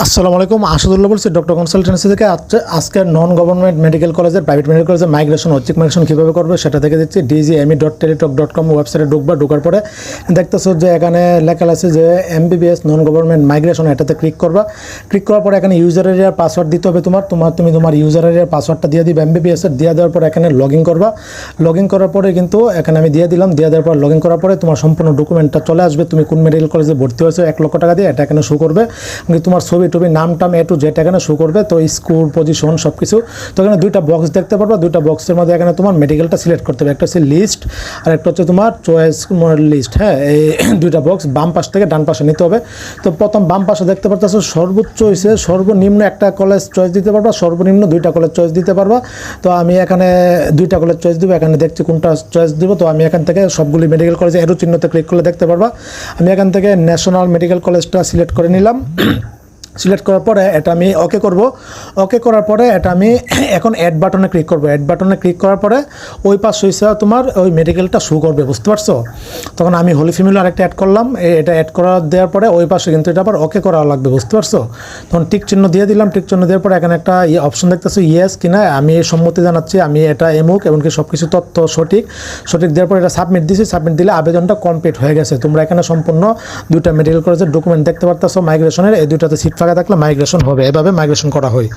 আসসালামু আলাইকুম, আসাদুল্লাহ বলছি, ডক্টর কনসালটেন্সি থেকে। আজকে নন গভর্নমেন্ট মেডিকেল কলেজের প্রাইভেট মেডিকেল কলেজের মাইগ্রেশন ঐচ্ছিক মাইগ্রেশন কীভাবে করবে সেটা থেকে দিচ্ছি। DG ME dot Teletalk dot com ওয়েবসাইটে ঢুকবা, ঢোকার পরে দেখতেছো যে এখানে লেখা আছে যে এমবিবিএস নন গভর্নমেন্ট মাইগ্রেশন, এটাতে ক্লিক করবা। ক্লিক করার পরে এখানে ইউজার এরিয়ার পাসওয়ার্ড দিতে হবে তোমার। তোমার তুমি তোমার ইউজার এরিয়ার পাসওয়ার্ডটা দিয়ে দিবে, এমবিবিএস এর দিয়ে দেওয়ার পর এখানে লগ ইন করবা। লগ ইন করার পরে কিন্তু এখানে আমি দিয়ে দিলাম, দিয়ে দেওয়ার পর লগ ইন করার পরে তোমার সম্পূর্ণ ডকুমেন্টটা চলে আসবে। তুমি কোন মেডিকেল কলেজে ভর্তি হয়েছো, এক লক্ষ টাকা দিয়ে এটা এখানে শো করবে। তোমার ছবি টবি নাম টাম এ টু এখানে শো করবে, তো স্কুল পজিশন সব কিছু তো এখানে দুইটা বক্স দেখতে পারবা, দুইটা বক্সের মধ্যে এখানে তোমার মেডিকেলটা সিলেক্ট করতে হবে। একটা হচ্ছে লিস্ট আর একটা হচ্ছে তোমার চয়েস লিস্ট হ্যাঁ? এই দুইটা বক্স বাম পাশ থেকে ডান পাশে নিতে হবে। তো প্রথম বাম পাশে দেখতে পারতেছো সর্বোচ্চ হয়েছে সর্বনিম্ন একটা কলেজ চয়েস দিতে পারবা, সর্বনিম্ন দুইটা কলেজ চয়েস দিতে পারবা। তো আমি এখানে দুইটা কলেজ চয়েস দিব, এখানে দেখছি কোনটা চয়েস দিব, তো আমি এখান থেকে সবগুলি মেডিকেল কলেজে এরো চিহ্নতে ক্লিক করলে দেখতে পারবা। আমি এখান থেকে ন্যাশনাল মেডিকেল কলেজটা সিলেক্ট করে নিলাম। সিলেক্ট করার পরে এটা আমি ওকে করব। ওকে করার পরে এটা আমি এখন অ্যাড বাটনে ক্লিক করব। অ্যাড বাটনে ক্লিক করার পরে ওই পাশ হয়েছে তোমার ওই মেডিকেলটা শো করবে, বুঝতে পারছ? তখন আমি হোলি ফিমেল আরেকটা অ্যাড করলাম। এটা অ্যাড করা দেওয়ার পরে ওই পাশে কিন্তু এটা আবার ওকে করা লাগবে, বুঝতে পারছ? তখন টিক চিহ্ন দিয়ে দিলাম। টিক চিহ্ন দেওয়ার পরে এখানে একটা অপশন দেখতেছো ইয়েস কিনা, আমি সম্মতি জানাচ্ছি, আমি এটা এমুক এমনকি সব কিছু তথ্য সঠিক সঠিক দেওয়ার পরে এটা সাবমিট দিছি। সাবমিট দিলে আবেদনটা কমপ্লিট হয়ে গেছে। তোমরা এখানে সম্পূর্ণ দুইটা মেডিকেল কলেজের ডকুমেন্ট দেখতে পারতেছো মাইগ্রেশনের এই দুইটাতে সিট ফাঁকা থাকলে মাইগ্রেশন হবে। এভাবে মাইগ্রেশন করা হয়।